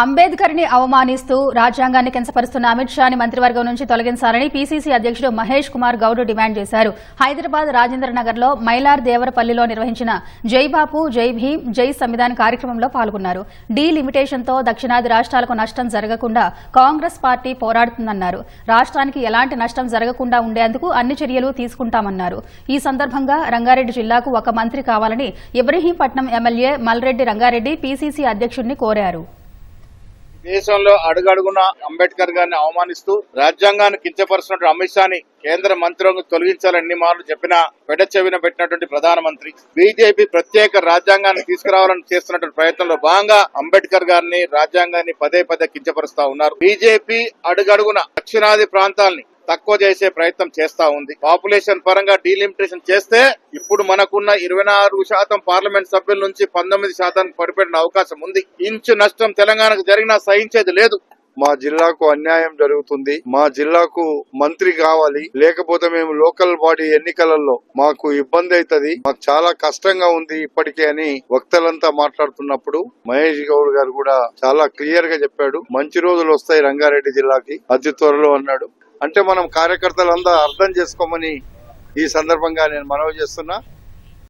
అంబేద్కర్ని అవమానిస్తూ రాజ్యాంగాన్ని కించపరుస్తున్న అమిత్ షాని మంత్రివర్గం నుంచి తొలగించాలని పీసీసీ అధ్యక్షుడు మహేష్ కుమార్ గౌడ్ డిమాండ్ చేశారు. హైదరాబాద్ రాజేంద్ర నగర్లో మైలార్ దేవరపల్లిలో నిర్వహించిన జై బాపు జై భీమ్ జై సంవిధాన్ కార్యక్రమంలో పాల్గొన్నారు. డీ లిమిటేషన్తో దక్షిణాది రాష్ట్రాలకు నష్టం జరగకుండా కాంగ్రెస్ పార్టీ పోరాడుతుందన్నారు. రాష్ట్రానికి ఎలాంటి నష్టం జరగకుండా ఉండేందుకు అన్ని చర్యలు తీసుకుంటామన్నారు. ఈ సందర్భంగా రంగారెడ్డి జిల్లాకు ఒక మంత్రి కావాలని ఇబ్రహీంపట్నం ఎమ్మెల్యే మల్రెడ్డి రంగారెడ్డి పీసీసీ అధ్యక్షుడిని కోరారు. దేశంలో అడుగడుగున అంబేద్కర్ గారిని అవమానిస్తూ రాజ్యాంగాన్ని కించపరుస్తున్నట్టు అమిత్ షాని కేంద్ర మంత్రులను తొలగించాలని ఎన్ని మార్లు చెప్పినా పెడ చెవిన పెట్టినటువంటి ప్రధానమంత్రి. బీజేపీ ప్రత్యేక రాజ్యాంగాన్ని తీసుకురావాలని చేస్తున్నటువంటి ప్రయత్నంలో భాగంగా అంబేద్కర్ గారిని రాజ్యాంగాన్ని పదే పదే కించపరుస్తా ఉన్నారు. బీజేపీ అడుగడుగున దక్షిణాది ప్రాంతాల్ని తక్కువ చేసే ప్రయత్నం చేస్తా ఉంది. పాపులేషన్ పరంగా డీలిమిటేషన్ చేస్తే ఇప్పుడు మనకున్న ఇరవై నాలుగు శాతం పార్లమెంట్ సభ్యుల నుంచి పంతొమ్మిది శాతానికి పడిపెట్టిన అవకాశం ఉంది. ఇంచు నష్టం తెలంగాణకు జరిగినా సహించేది లేదు. మా జిల్లాకు అన్యాయం జరుగుతుంది. మా జిల్లాకు మంత్రి కావాలి. లేకపోతే మేము లోకల్ బాడీ ఎన్నికలలో మాకు ఇబ్బంది అవుతుంది. మాకు చాలా కష్టంగా ఉంది ఇప్పటికే అని వక్తలంతా మాట్లాడుతున్నప్పుడు మహేష్ గౌడ్ గారు కూడా చాలా క్లియర్గా చెప్పాడు. మంచి రోజులు వస్తాయి రంగారెడ్డి జిల్లాకి. అతి త్వరలో అన్నాడు. అంటే మనం కార్యకర్తలందరూ అర్థం చేసుకోమని ఈ సందర్భంగా నేను మనవి చేస్తున్నా.